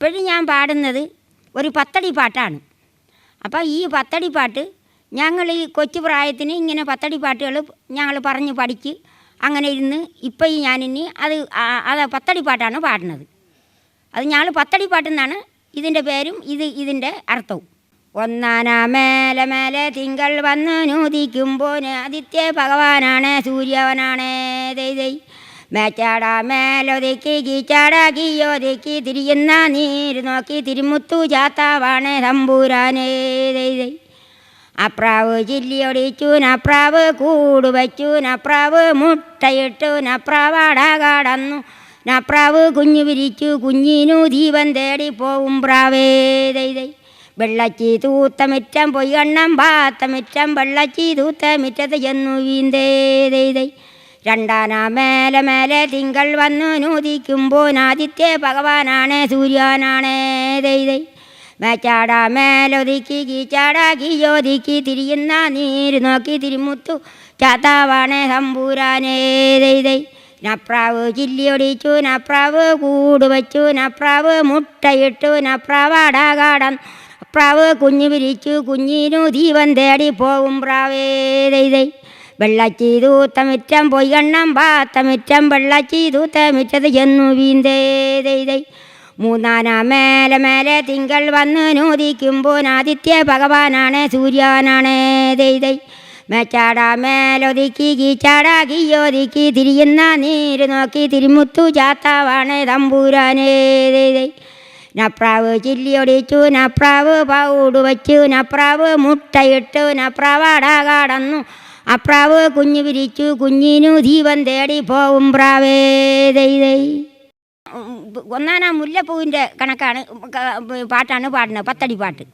ഇപ്പോഴും ഞാൻ പാടുന്നത് ഒരു പത്തടി പാട്ടാണ്. അപ്പോൾ ഈ പത്തടി പാട്ട് ഞങ്ങൾ ഈ കൊച്ചു പ്രായത്തിന് ഇങ്ങനെ പത്തടി പാട്ടുകൾ ഞങ്ങൾ പറഞ്ഞ് പഠിച്ച് അങ്ങനെ ഇരുന്ന് ഇപ്പം ഞാനിനി അത് അത് പത്തടി പാട്ടാണ് പാടുന്നത്. അത് ഞങ്ങൾ പത്തടി പാട്ടെന്നാണ് ഇതിന്റെ പേരും ഇത് ഇതിന്റെ അർത്ഥവും. ഒന്നാന മേലെ മേലെ തിങ്കൾ വന്ന് നൂതിക്കുമ്പോൾ ആദിത്യ ഭഗവാനാണ് സൂര്യവനാണ് ദൈ ദൈ. മേച്ചാട മേലൊതുക്കി കീച്ചാട കീയോതുക്കി തിരിയുന്ന നീര് നോക്കി തിരുമുത്തു ചാത്താവാണ് തമ്പൂരാനേ. അപ്രാവ് ചില്ലിയൊടിച്ചു നപ്രാവ് കൂട് വച്ചു നപ്രാവ് മുട്ടയിട്ടു നപ്രാവാട കടന്നു. നപ്രാവ് കുഞ്ഞു വിരിച്ചു കുഞ്ഞിനു ദീപം തേടി പോവും പ്രാവേ. വെള്ളച്ചി തൂത്തമിറ്റം പൊയ്യണ്ണം പാത്തമിറ്റം വെള്ളച്ചി തൂത്തമിറ്റത്ത് ചെന്നു വീന്തേ. രണ്ടാന മേലെ മേലെ തിങ്കൾ വന്നു നൂതിക്കുമ്പോൾ ആദിത്യ ഭഗവാനാണ് സൂര്യാനാണ്. ദൈതൈ മേച്ചാടാ മേലൊതുക്കി കീച്ചാട കീയോതുക്കി തിരിയുന്ന നീര് നോക്കി തിരുമുത്തു ചാത്താവാണ് തമ്പൂരാനേ. ദൈതൈ നപ്രാവ് ചില്ലിയൊടിച്ചു നപ്രാവ് കൂട് വച്ചു നപ്രാവ് മുട്ടയിട്ടു നപ്രാവാട കാടം പ്രാവ് കുഞ്ഞു വിരിച്ചു കുഞ്ഞിനു ദീപം തേടി പോവും പ്രാവേ. ദൈ. ദൈ തമിറ്റം പോയി മിറ്റം പൊയ്യണ്ണം തമിറ്റം മിറ്റം വെള്ളച്ചി തൂത്ത മിറ്റത്ത് ചെന്നു വീന്തേ ദൈ ദൈ. മൂന്നാന മേലെ മേലെ തിങ്കൾ വന്ന് ആദിത്യ ഭഗവാനാണ് സൂര്യാനാണ് ദൈതൈ മേച്ചാടാ മേലൊതുക്കി കീച്ചാട കീയൊതുക്കി തിരിയുന്ന നീര് നോക്കി തിരുമുത്തു ചാത്താവാണ് തമ്പൂരാനേ ദൈതൈ നപ്രാവ് ചില്ലിയൊടിച്ചു നപ്രാവ് പൗട് വച്ചു നപ്രാവ് മുട്ടയിട്ടു നപ്രാവാട കടന്നു. അപ്രാവ് കുഞ്ഞു വിരിച്ചു കുഞ്ഞിനു ദീപം തേടി പോവും പ്രാവേ ദൈ ഒന്നാനാ മുല്ലപ്പൂവിന്റെ കണക്കാണ് പാട്ടാണ് പാടുന്നത് പത്തടി പാട്ട്.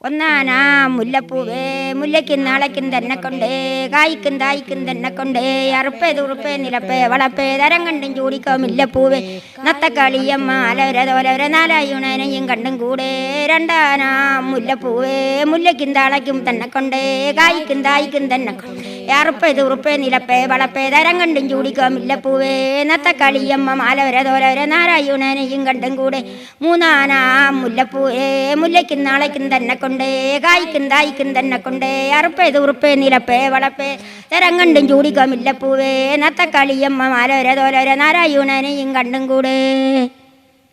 ഒന്നാനാ മുല്ലപ്പൂവേ മുല്ലയ്ക്കും നാളയ്ക്കും തന്നെ കൊണ്ടേ കായ്ക്കും തായ്ക്കും തന്നെ കൊണ്ടേ അറുപ്പേ തുറുപ്പേ നിലപ്പേ വളപ്പേ തരം കണ്ടും ചൂടിക്കോ മുല്ലപ്പൂവേ. നത്തക്കളിയമ്മ അലവര തോലവര നാലായുണനെയും കണ്ടും കൂടെ രണ്ടാനാ മുല്ലപ്പൂവേ മുല്ലയ്ക്കും താളയ്ക്കും തന്നെ കൊണ്ടേ കായ്ക്കും തായ്ക്കും തന്നെ കൊണ്ടേ. അറുപ്പേ ഉറുപ്പേ നിലപ്പേ വളപ്പേ തരം കണ്ടും ചൂടിക്കോ മുല്ലപ്പൂവേ. നത്തക്കളിയമ്മ മാലവരെ തോലവരെ നാരായുണനെയും കണ്ടും കൂടെ. മൂന്നാനാ മുല്ലപ്പൂവേ മുല്ലയ്ക്കും നാളയ്ക്കും തന്നെ കൊണ്ടേ കായ്ക്കും തായ്ക്കും തന്നെ കൊണ്ടേ. അറുപ്പേത് ഉറുപ്പേ നിലപ്പേ വളപ്പേ തരം കണ്ടും ചൂടിക്കോ മുല്ലപ്പൂവേ. നത്തക്കളിയമ്മ മാലവരെ തോലവരെ നാരായുണനെയും കണ്ടും കൂടെ.